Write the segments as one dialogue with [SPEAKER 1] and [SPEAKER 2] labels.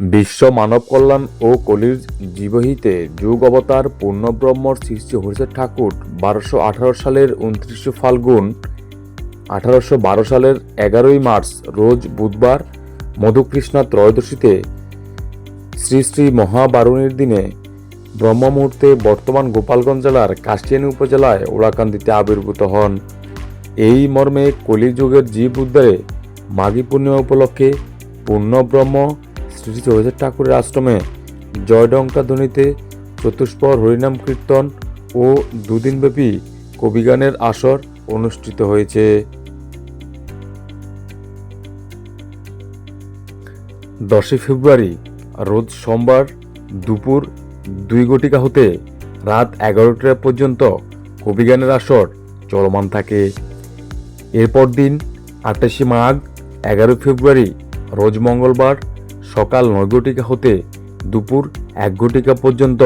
[SPEAKER 1] বিশ্ব মানব কল্যাণ ও কলির জীবহিতে যুগ অবতার পূর্ণব্রহ্মর সৃষ্টি হরিচাঁদ ঠাকুর বারোশো আঠারো সালের উনত্রিশে ফাল্গুন, আঠারোশো বারো সালের এগারোই মার্চ, রোজ বুধবার মধুকৃষ্ণা ত্রয়োদশীতে শ্রী শ্রী মহাবারুণীর দিনে ব্রহ্ম মুহূর্তে বর্তমান গোপালগঞ্জ জেলার কাশিয়ানী উপজেলায় ওড়াকান্দিতে আবির্ভূত হন। এই মর্মে কলিযুগের জীব উদ্ধারে মাঘী পূর্ণিমা উপলক্ষে পূর্ণব্রহ্ম শ্রী শ্রী ঠাকুরের আশ্রমে। জয়ডঙ্কা ধ্বনিতে চতুষ্পর হরিনাম কীর্তন ও দুদিনব্যাপী কবিগানের আসর অনুষ্ঠিত হয়েছে। দশই ফেব্রুয়ারি, রোজ সোমবার দুপুর দুই ঘটিকা হতে রাত এগারোটা পর্যন্ত কবিগানের আসর চলমান থাকে। এরপর দিন আটাশে মাঘ এগারো ফেব্রুয়ারি, রোজ মঙ্গলবার সকাল নয় ঘটিকা হতে দুপুর এক ঘটিকা পর্যন্ত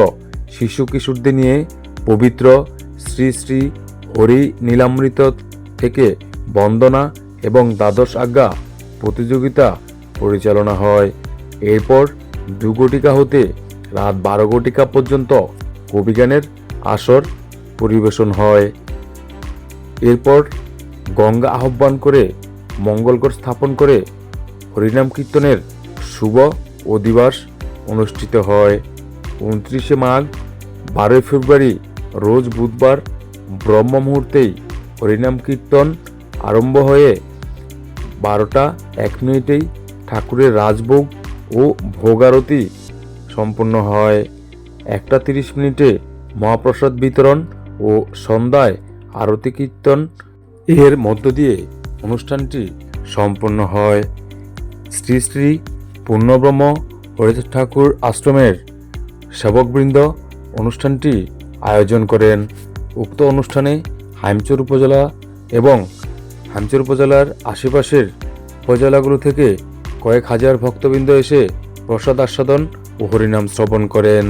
[SPEAKER 1] শিশু কিশোরদের নিয়ে পবিত্র শ্রী শ্রী হরি নীলামৃত থেকে বন্দনা এবং দ্বাদশ আজ্ঞা প্রতিযোগিতা পরিচালনা হয়। এরপর দু ঘটিকা হতে রাত বারো ঘটিকা পর্যন্ত কবিগানের আসর পরিবেশন হয়। এরপর গঙ্গা আহ্বান করে মঙ্গলকর স্থাপন করে হরিনাম কীর্তনের শুভ অধিবাস অনুষ্ঠিত হয়। উনত্রিশে মাঘ, বারোই ফেব্রুয়ারি, রোজ বুধবার ব্রহ্ম মুহূর্তেই হরিনাম কীর্তন আরম্ভ হয়ে বারোটা এক মিনিটেই ঠাকুরের রাজভোগ ও ভোগারতি সম্পন্ন হয়। একটা তিরিশ মিনিটে মহাপ্রসাদ বিতরণ ও সন্ধ্যায় আরতি কীর্তন এর মধ্য দিয়ে অনুষ্ঠানটি সম্পন্ন হয়। শ্রী শ্রী পূর্ণব্রহ্ম হরিদ ঠাকুর আশ্রমের সেবকবৃন্দ অনুষ্ঠানটি আয়োজন করেন। উক্ত অনুষ্ঠানে হাইমচর উপজেলা এবং হামচর উপজেলার আশেপাশের উপজেলাগুলো থেকে কয়েক হাজার ভক্তবৃন্দ এসে প্রসাদ আস্বাদন ও হরিনাম শ্রবণ করেন।